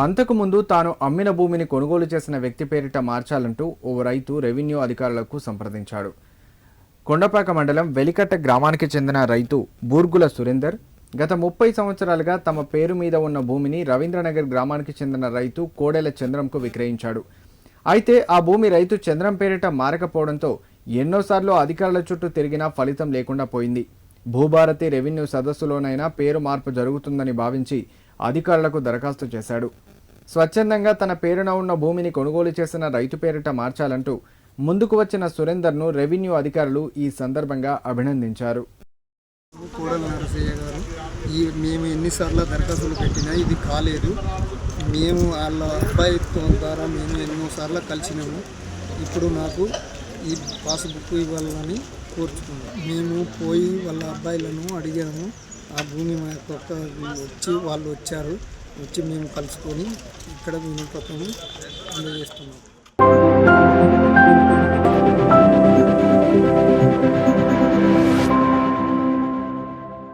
అంతకుముందు తాను అమ్మిన భూమిని కొనుగోలు చేసిన వ్యక్తి పేరిట మార్చాలంటూ ఓ రైతు రెవెన్యూ అధికారులకు సంప్రదించాడు. కొండపాక మండలం వెలికట్ట గ్రామానికి చెందిన రైతు బూర్గుల సురేందర్ గత ముప్పై సంవత్సరాలుగా తమ పేరు మీద ఉన్న భూమిని రవీంద్రనగర్ గ్రామానికి చెందిన రైతు కోడెల చంద్రంకు విక్రయించాడు. అయితే ఆ భూమి రైతు చంద్రం పేరిట మారకపోవడంతో ఎన్నోసార్లు అధికారుల చుట్టూ తిరిగినా ఫలితం లేకుండా పోయింది. భూభారతి రెవెన్యూ సదస్సులోనైనా పేరు మార్పు జరుగుతుందని భావించి అధికారులకు దరఖాస్తు చేశాడు. స్వచ్ఛందంగా తన పేరున ఉన్న భూమిని కొనుగోలు చేసిన రైతు పేరిట మార్చాలంటూ ముందుకు వచ్చిన సురేందర్ను రెవెన్యూ అధికారులు ఈ సందర్భంగా అభినందించారు. కోడల నరసయ్య గారు ఈ మేము ఎన్నిసార్లు దరఖాస్తులు పెట్టినా ఇది కాలేదు. మేము వాళ్ళ అబ్బాయితో ద్వారా మేము ఎన్నోసార్లు కలిసినాము. ఇప్పుడు నాకు ఈ పాస్బుక్ ఇవ్వాలని కోరుచుకున్నాం. మేము పోయి వాళ్ళ అబ్బాయిలను అడిగాము. ఆ భూమి మా యొక్క వచ్చి వాళ్ళు వచ్చారు వచ్చి మేము కలుసుకొని ఇక్కడ మేము వినపత్రం అందజేస్తున్నాం.